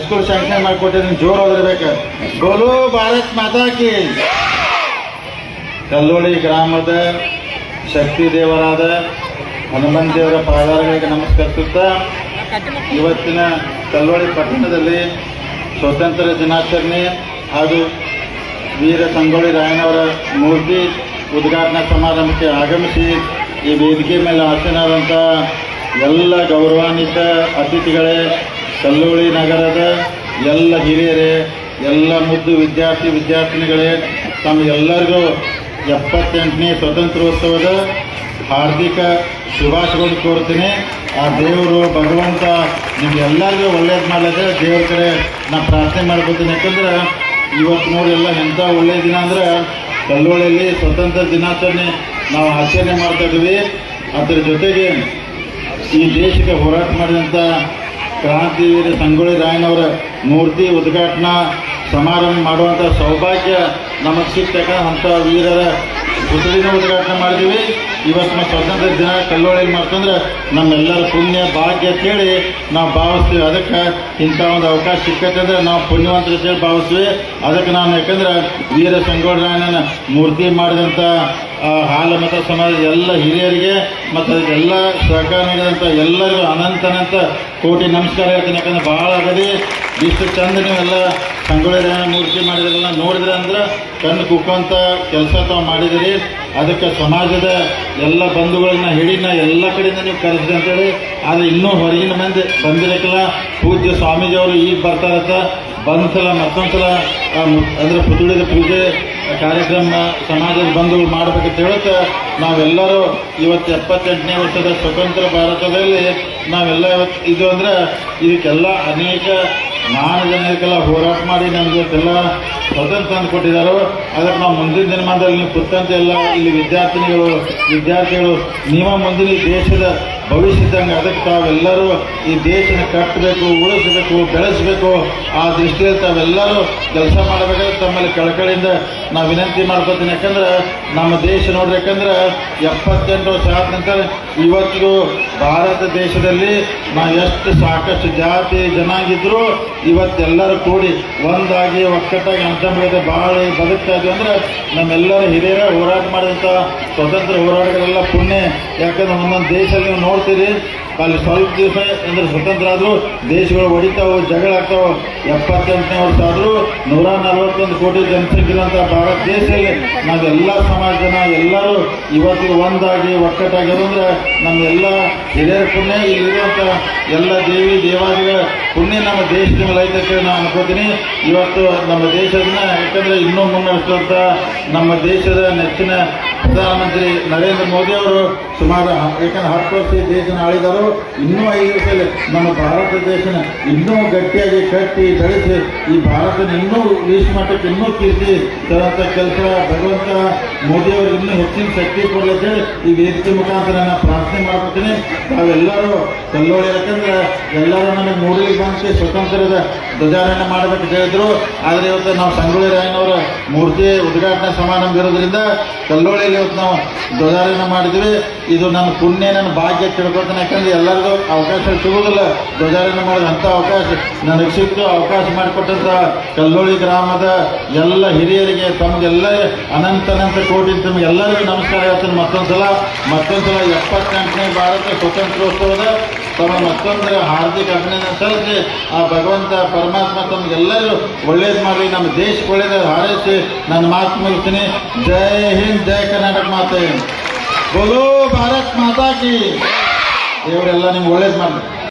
School sanction ಮಾಡಿಕೊಟ್ಟಿದ್ದೀನಿ ಜೋರು ಹೋಗಿರ್ಬೇಕು ಗೋಲು, ಭಾರತ್ ಮಾತಾಕಿ ಕಲ್ಲೋಳಿ ಗ್ರಾಮದ ಶಕ್ತಿ ದೇವರಾದ ಹನುಮಂತ ದೇವರ ಪಾದಾರಗಳಿಗೆ ನಮಸ್ಕರಿಸುತ್ತಾ ಇವತ್ತಿನ ಕಲ್ಲೋಳಿ ಪಟ್ಟಣದಲ್ಲಿ ಸ್ವತಂತ್ರ ದಿನಾಚರಣೆ ಹಾಗೂ ವೀರ ಸಂಗೊಳ್ಳಿ ರಾಯನವರ ಮೂರ್ತಿ ಉದ್ಘಾಟನಾ ಸಮಾರಂಭಕ್ಕೆ ಆಗಮಿಸಿ ಈ ವೇದಿಕೆ ಮೇಲೆ ಆಸೀನರಾದಂಥ ಎಲ್ಲ ಗೌರವಾನ್ವಿತ ಅತಿಥಿಗಳೇ ಕಲ್ಲೋಳಿ ನಗರದ ಎಲ್ಲ ಹಿರಿಯರೇ, ಎಲ್ಲ ಮುದ್ದು ವಿದ್ಯಾರ್ಥಿ ವಿದ್ಯಾರ್ಥಿನಿಗಳೇ ತಮಗೆಲ್ಲರಿಗೂ ಎಪ್ಪತ್ತೆಂಟನೇ ಸ್ವತಂತ್ರೋತ್ಸವದ ಹಾರ್ದಿಕ ಶುಭಾಶಯಗಳನ್ನು ಕೋರ್ತೀನಿ ಆ ದೇವರು ಭಗವಂತ ನಿಮ್ಗೆಲ್ಲರಿಗೂ ಒಳ್ಳೇದು ಮಾಡಲಿದೆ ದೇವ್ರ ಕಡೆ ನಾನು ಪ್ರಾರ್ಥನೆ ಮಾಡ್ಕೊತೀನಿ ಯಾಕಂದ್ರೆ ಇವತ್ತು ನೋಡಿ ಎಲ್ಲ ಎಂಥ ಒಳ್ಳೆಯ ದಿನ ಅಂದ್ರೆ ಕಲ್ಲೋಳಿಯಲ್ಲಿ ಸ್ವತಂತ್ರ ದಿನಾಚರಣೆ ನಾವು ಆಚರಣೆ ಮಾಡ್ತಾ ಇದ್ದೀವಿ. ಅದರ ಜೊತೆಗೆ ಈ ದೇಶಕ್ಕೆ ಹೋರಾಟ ಮಾಡಿದಂಥ ಕ್ರಾಂತಿವೀರ ಸಂಗೊಳ್ಳಿ ರಾಯನವರ ಮೂರ್ತಿ ಉದ್ಘಾಟನಾ ಸಮಾರಂಭ ಮಾಡುವಂಥ ಸೌಭಾಗ್ಯ ನಮಗೆ ಸಿಗ್ತಕ್ಕ ಅಂಥ ವೀರರ ಪುತ್ರಿನ ಉದ್ಘಾಟನೆ ಮಾಡಿದ್ವಿ ಇವತ್ತು ನಾವು ಸ್ವಾತಂತ್ರ್ಯ ದಿನ, ಕಲ್ಲೋಳಿಯಲ್ಲಿ ಮಾಡ್ತಂದ್ರೆ ನಮ್ಮೆಲ್ಲರ ಪುಣ್ಯ ಭಾಗ್ಯ ಕೇಳಿ ನಾವು ಭಾವಿಸ್ತೀವಿ. ಅದಕ್ಕೆ ಇಂಥ ಒಂದು ಅವಕಾಶ ಸಿಕ್ಕತ್ತೆ ಅಂದ್ರೆ ನಾವು ಪುಣ್ಯವಂತರ ಕೇಳಿ ಭಾವಿಸ್ತೀವಿ. ಅದಕ್ಕೆ ನಾನು ಯಾಕಂದ್ರೆ ವೀರ ಸಂಗೊಳ್ಳಿ ರಾಯಣ್ಣನ ಮೂರ್ತಿ ಮಾಡಿದಂಥ ಹಾಲ ಮತ್ತು ಸಮಾಜದ ಎಲ್ಲ ಹಿರಿಯರಿಗೆ ಮತ್ತು ಎಲ್ಲ ಸಹಕಾರ ನೀಡಿದಂಥ ಎಲ್ಲರಿಗೂ ಅನಂತ ಅನಂತ ಕೋಟಿ ನಮಸ್ಕಾರ ಹೇಳ್ತೀನಿ. ಯಾಕಂದ್ರೆ ಭಾಳ ಅಗದಿ ಇಷ್ಟು ಚಂದ ನೀವೆಲ್ಲ ಸಂಗೊಳ್ಳಿ ಮೂರ್ತಿ ಮಾಡಿದ್ರೆಲ್ಲ ನೋಡಿದ್ರೆ ಅಂದ್ರೆ ಕಣ್ಣು ಕುಕ್ಕುವಂಥ ಕೆಲಸ ತಾವು ಮಾಡಿದಿರಿ ಅದಕ್ಕೆ ಸಮಾಜದ ಎಲ್ಲ ಬಂಧುಗಳನ್ನ ನಾ ಎಲ್ಲ ಕಡೆಯಿಂದ ನೀವು ಕರೆಸಿದೆ ಅಂತೇಳಿ ಆದರೆ ಇನ್ನೂ ಹೊರಗಿನ ಮಂದಿ ಬಂದಿರಕ್ಕಿಲ್ಲ. ಪೂಜ್ಯ ಸ್ವಾಮೀಜಿಯವರು ಈಗ ಬರ್ತಾರತ್ತ. ಬಂದ್ಸಲ ಮತ್ತೊಂದ್ಸಲ ಅಂದ್ರೆ ಪುತ್ಳಿದ ಪೂಜೆ ಕಾರ್ಯಕ್ರಮ ಸಮಾಜದ ಬಂಧುಗಳು ಮಾಡಬೇಕಂತ ಹೇಳುತ್ತೆ ನಾವೆಲ್ಲರೂ ಇವತ್ತು ಎಪ್ಪತ್ತೆಂಟನೇ ವರ್ಷದ ಸ್ವತಂತ್ರ ಭಾರತದಲ್ಲಿ ನಾವೆಲ್ಲ ಇವತ್ತು ಇದು ಅಂದ್ರೆ ಇದಕ್ಕೆಲ್ಲ ಅನೇಕ ನಾನು ಜನಕ್ಕೆಲ್ಲ ಹೋರಾಟ ಮಾಡಿ ನಮಗೆ ಇವತ್ತೆಲ್ಲ ಸ್ವತಂತ್ರ ತಂದು ಕೊಟ್ಟಿದ್ದಾರೆ. ಅದಕ್ಕೆ ನಾವು ಮುಂದಿನ ದಿನಮಾನದಲ್ಲಿ ನೀವು ಪುತ್ತಂತೆ ಎಲ್ಲ ಇಲ್ಲಿ ವಿದ್ಯಾರ್ಥಿನಿಗಳು, ವಿದ್ಯಾರ್ಥಿಗಳು, ನಿಮ್ಮ ಮುಂದಿನ ದೇಶದ ಭವಿಷ್ಯದಂಗೆ ಅದಕ್ಕೆ ತಾವೆಲ್ಲರೂ ಈ ದೇಶನ ಕಟ್ಟಬೇಕು, ಉಳಿಸಬೇಕು, ಬೆಳೆಸಬೇಕು. ಆ ದೃಷ್ಟಿಯಲ್ಲಿ ತಾವೆಲ್ಲರೂ ಕೆಲಸ ಮಾಡಬೇಕಾದ್ರೆ ತಮ್ಮಲ್ಲಿ ಕಳಕಳಿಯಿಂದ ನಾವು ವಿನಂತಿ ಮಾಡ್ಕೊತೀನಿ. ಯಾಕಂದ್ರೆ ನಮ್ಮ ದೇಶ ನೋಡ್ರಿ, ಯಾಕಂದ್ರೆ ಎಪ್ಪತ್ತೆಂಟು ವರ್ಷ ಆದ ನಂತರ ಇವತ್ತಿಗೂ ಭಾರತ ದೇಶದಲ್ಲಿ ನಾವು ಎಷ್ಟು ಸಾಕಷ್ಟು ಜಾತಿ ಜನಾಂಗಿದ್ರು ಇವತ್ತೆಲ್ಲರೂ ಕೂಡಿ ಒಂದಾಗಿ ಒಕ್ಕಟ್ಟಾಗಿ ಅನ್ಕೊಂಡ್ಬಿಡುತ್ತೆ ಭಾಳ ಬದುಕ್ತಾ ಇದ್ವಿ ಅಂದ್ರೆ ನಮ್ಮೆಲ್ಲರ ಹಿರಿಯರ ಹೋರಾಟ ಮಾಡಿದಂಥ ಸ್ವತಂತ್ರ ಹೋರಾಟಗಳೆಲ್ಲ ಪುಣ್ಯ. ಯಾಕಂದ್ರೆ ಒಂದೊಂದು ದೇಶದಲ್ಲಿ ನೋಡ್ತೀರಿ ಅಲ್ಲಿ ಸ್ವಲ್ಪ ದಿವಸ ಅಂದ್ರೆ ಸ್ವತಂತ್ರ ಆದರೂ ದೇಶಗಳು ಹೊಡಿತಾವೆ, ಜಗಳ ಆಗ್ತಾವೆ, ಎಪ್ಪತ್ತೆಂಟನೇ ವರ್ಷ ಆದರೂ ನೂರ ನಲವತ್ತೊಂದು ಕೋಟಿ ಜನಸಂಖ್ಯೆ ಇರುವಂಥ ಭಾರತ ದೇಶದಲ್ಲಿ ನಾವೆಲ್ಲ ಸಮಾಜ ಜನ ಎಲ್ಲರೂ ಇವತ್ತು ಒಂದಾಗಿ ಒಕ್ಕಟ್ಟಾಗಿ ಅಂದ್ರೆ ನಮ್ಮೆಲ್ಲ ಹಿರಿಯರ ಪುಣ್ಯ. ಇಲ್ಲಿರುವಂಥ ಎಲ್ಲ ದೇವಿ ದೇವಾದಿಗಳ ಪುಣ್ಯ ನಮ್ಮ ದೇಶದ ಮೇಲೆ ಅಂತೇಳಿ ನಾನು ಅನ್ಕೋತೀನಿ. ಇವತ್ತು ನಮ್ಮ ದೇಶದನ್ನ ಯಾಕಂದ್ರೆ ಇನ್ನೂ ಮುನ್ನಡೆಸುವಂಥ ನಮ್ಮ ದೇಶದ ನೆಚ್ಚಿನ ಪ್ರಧಾನಮಂತ್ರಿ ನರೇಂದ್ರ ಮೋದಿ ಅವರು ಸುಮಾರು ಯಾಕಂದ್ರೆ ಹತ್ತು ವರ್ಷ ದೇಶನ ಆಳಿದರು, ಇನ್ನೂ ಐದು ವರ್ಷದಲ್ಲಿ ನಮ್ಮ ಭಾರತ ದೇಶನ ಇನ್ನೂ ಗಟ್ಟಿಯಾಗಿ ಕಟ್ಟಿ, ಬೆಳೆಸಿ, ಈ ಭಾರತನ ಇನ್ನೂ ವಿಶ್ವ ಮಟ್ಟಕ್ಕೆ ಇನ್ನೂ ಕೀರ್ತಿ ತರಂತ ಕೆಲಸ ಭಗವಂತ ಮೋದಿ ಅವರು ಇನ್ನೂ ಹೆಚ್ಚಿನ ಶಕ್ತಿ ಕೊಡಲಿ ಅಂತೇಳಿ ಈ ವೇದಿಕೆ ಮುಖಾಂತರ ನಾನು ಪ್ರಾರ್ಥನೆ ಮಾಡ್ಕೊತೀನಿ. ನಾವೆಲ್ಲರೂ ಕಲ್ಲೋಳಿ, ಯಾಕಂದ್ರೆ ಎಲ್ಲರೂ ನಮಗೆ ಮೂಡಲಿಗೆ ಬಂದು ಸ್ವತಂತ್ರದ ಧ್ವಜಾರೋಹಣ ಮಾಡಬೇಕು ಹೇಳಿದ್ರು. ಆದರೆ ಇವತ್ತು ನಾವು ಸಂಗೊಳ್ಳಿ ರಾಯನವರ ಮೂರ್ತಿ ಉದ್ಘಾಟನಾ ಸಮಾರಂಭ ಇರೋದ್ರಿಂದ ಕಲ್ಲೋಳಿಯಲ್ಲಿ ಇವತ್ತು ನಾವು ಧ್ವಜಾರೋಹಣ ಮಾಡಿದ್ವಿ. ಇದು ನನ್ನ ಪುಣ್ಯ, ನನ್ನ ಭಾಗ್ಯ ತಿಳ್ಕೊತಾನೆ ಯಾಕಂದ್ರೆ ಎಲ್ಲರಿಗೂ ಅವಕಾಶ ಸಿಗುವುದಿಲ್ಲ ಧ್ವಜಾರೋಹಣ ಮಾಡೋದು. ಅಂಥ ಅವಕಾಶ ನನಗೆ ಸಿಕ್ತು ಅವಕಾಶ ಮಾಡಿಕೊಟ್ಟಂಥ ಕಲ್ಲೋಳಿ ಗ್ರಾಮದ ಎಲ್ಲ ಹಿರಿಯರಿಗೆ ತಮಗೆಲ್ಲ ಅನಂತ ಅನಂತ ಕೋಟಿ ತಮಗೆಲ್ಲರಿಗೂ ನಮಸ್ಕಾರ ಹೇಳ್ತೀನಿ. ಮತ್ತೊಂದ ಸಲ ಎಪ್ಪತ್ತೆಂಟನೇ ಭಾರತ ಸ್ವತಂತ್ರೋತ್ಸವದ ತಮ್ಮ ಮತ್ತೊಂದು ಹಾರ್ದಿಕ ಅಭಿನಂದನೆ ಸಲ್ಲಿಸಿ, ಆ ಭಗವಂತ ಪರಮಾತ್ಮ ತಮಗೆಲ್ಲರೂ ಒಳ್ಳೇದು ಮಾಡಿ ನಮ್ಮ ದೇಶಕ್ಕೆ ಒಳ್ಳೇದು ಹಾರೈಸಿ. ನನ್ನ ಮಾತು ಮುಗಿಸ್ತೀನಿ. ಜೈ ಹಿಂದ್, ಜೈ ಕರ್ನಾಟಕ ಮಾತೆ. ಬೋಲೋ ಭಾರತ್ ಮಾತಾ ಕಿ. ದೇವರೆಲ್ಲ ನಿಮ್ಗೆ ಒಳ್ಳೇದು ಮಾಡಲಿ.